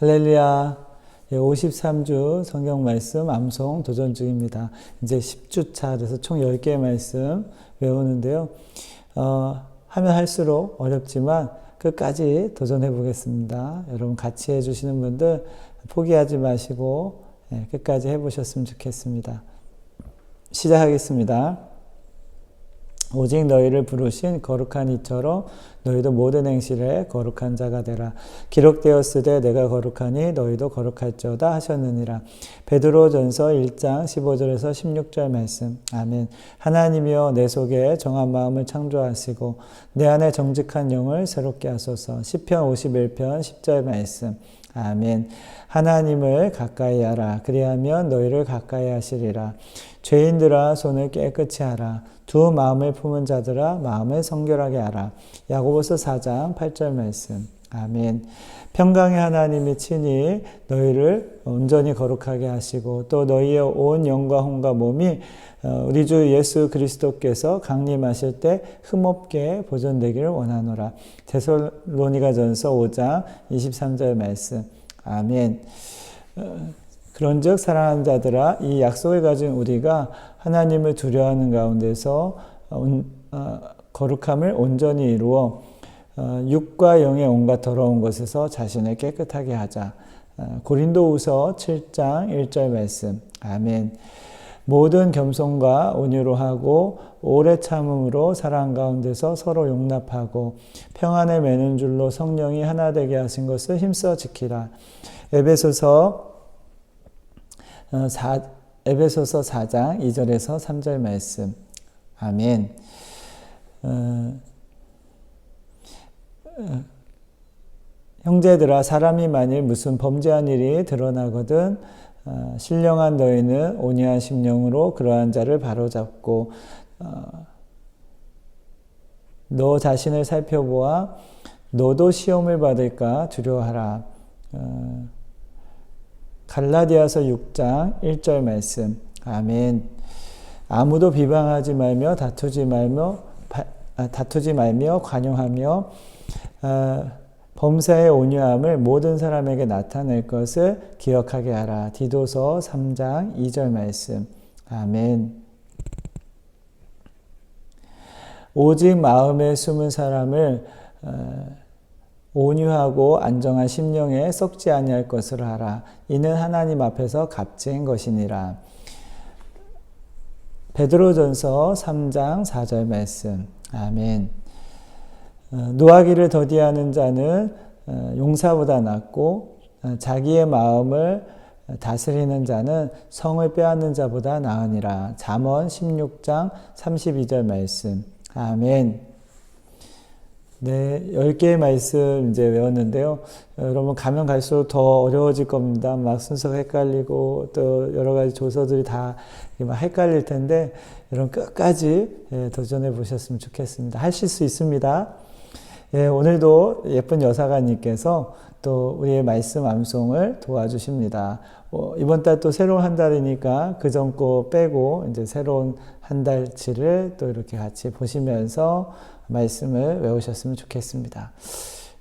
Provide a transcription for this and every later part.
할렐루야. 53주 성경 말씀 암송 도전 중입니다. 이제 10주 차, 그래서 총 10개의 말씀 외우는데요. 어, 하면 할수록 어렵지만 끝까지 도전해 보겠습니다. 여러분 같이 해주시는 분들 포기하지 마시고 예, 끝까지 해보셨으면 좋겠습니다. 시작하겠습니다. 오직 너희를 부르신 거룩한 이처럼 너희도 모든 행실에 거룩한 자가 되라. 기록되었으되 내가 거룩하니 너희도 거룩할지어다 하셨느니라. 베드로전서 1장 15절에서 16절 말씀. 아멘. 하나님이여 내 속에 정한 마음을 창조하시고 내 안에 정직한 영을 새롭게 하소서. 시편 51편 10절 말씀. 아멘. 하나님을 가까이 하라. 그리하면 너희를 가까이 하시리라. 죄인들아 손을 깨끗이 하라. 두 마음을 품은 자들아 마음을 성결하게 하라. 야고보서 4장 8절 말씀. 아멘. 평강의 하나님이 친히 너희를 온전히 거룩하게 하시고 또 너희의 온 영과 혼과 몸이 어, 우리 주 예수 그리스도께서 강림하실 때 흠없게 보존되기를 원하노라. 데살로니가전서 5장 23절 말씀. 아멘. 어, 그런즉 사랑하는 자들아 이 약속을 가진 우리가 하나님을 두려워하는 가운데서 어, 거룩함을 온전히 이루어 육과 영의 온갖 더러운 것에서 자신을 깨끗하게 하자. 고린도후서 7장 1절 말씀. 아멘. 모든 겸손과 온유로 하고 오래 참음으로 사랑 가운데서 서로 용납하고 평안을 매는 줄로 성령이 하나 되게 하신 것을 힘써 지키라. 에베소서 4, 에베소서 4장 2절에서 3절 말씀. 아멘. 형제들아 사람이 만일 무슨 범죄한 일이 드러나거든 어, 신령한 너희는 온유한 심령으로 그러한 자를 바로잡고 어, 너 자신을 살펴보아 너도 시험을 받을까 두려워하라. 어, 갈라디아서 6장 1절 말씀. 아멘. 아무도 비방하지 말며 다투지 말며 아, 다투지 말며 관용하며 아, 범사의 온유함을 모든 사람에게 나타낼 것을 기억하게 하라. 디도서 3장 2절 말씀. 아멘. 오직 마음에 숨은 사람을 어, 온유하고 안정한 심령에 썩지 아니할 것을 하라. 이는 하나님 앞에서 값진 것이니라. 베드로전서 3장 4절 말씀. 아멘. 어, 노하기를 더디하는 자는 어, 용사보다 낫고 어, 자기의 마음을 다스리는 자는 성을 빼앗는 자보다 나으니라. 잠언 16장 32절 말씀. 아멘. 네, 10개의 말씀 이제 외웠는데요. 여러분 가면 갈수록 더 어려워질 겁니다. 막 순서가 헷갈리고 또 여러 가지 조서들이 다 헷갈릴 텐데 여러분 끝까지 예, 도전해 보셨으면 좋겠습니다. 하실 수 있습니다. 예, 오늘도 예쁜 여사가님께서 또 우리의 말씀 암송을 도와주십니다. 어, 이번 달 또 새로운 한 달이니까 그 전 거 빼고 이제 새로운 한 달치를 또 이렇게 같이 보시면서 말씀을 외우셨으면 좋겠습니다.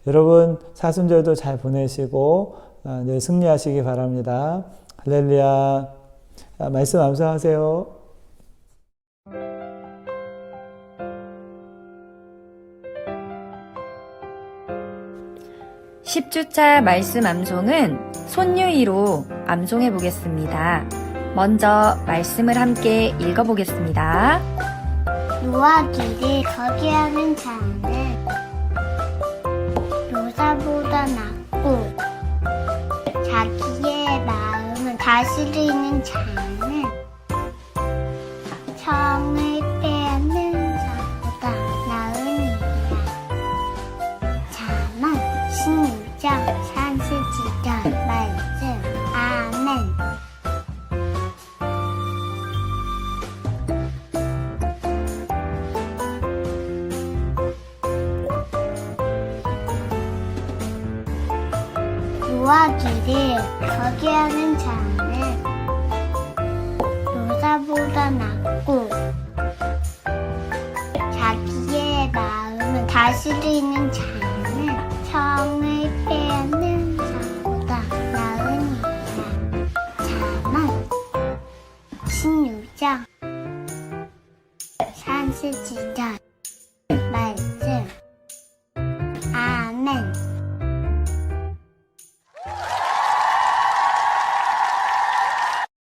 여러분 사순절도 잘 보내시고 어, 늘 승리하시기 바랍니다. 할렐루야. 아, 말씀 암송하세요. 10주차 말씀 암송은 손유이로 암송해 보겠습니다. 먼저 말씀을 함께 읽어 보겠습니다. 노하기를 거기하는 자는 노사보다 낫고 자기의 마음을 다스리는 자는 16장 30절 말씀 아멘. 노하기를 거기하는 자 산수지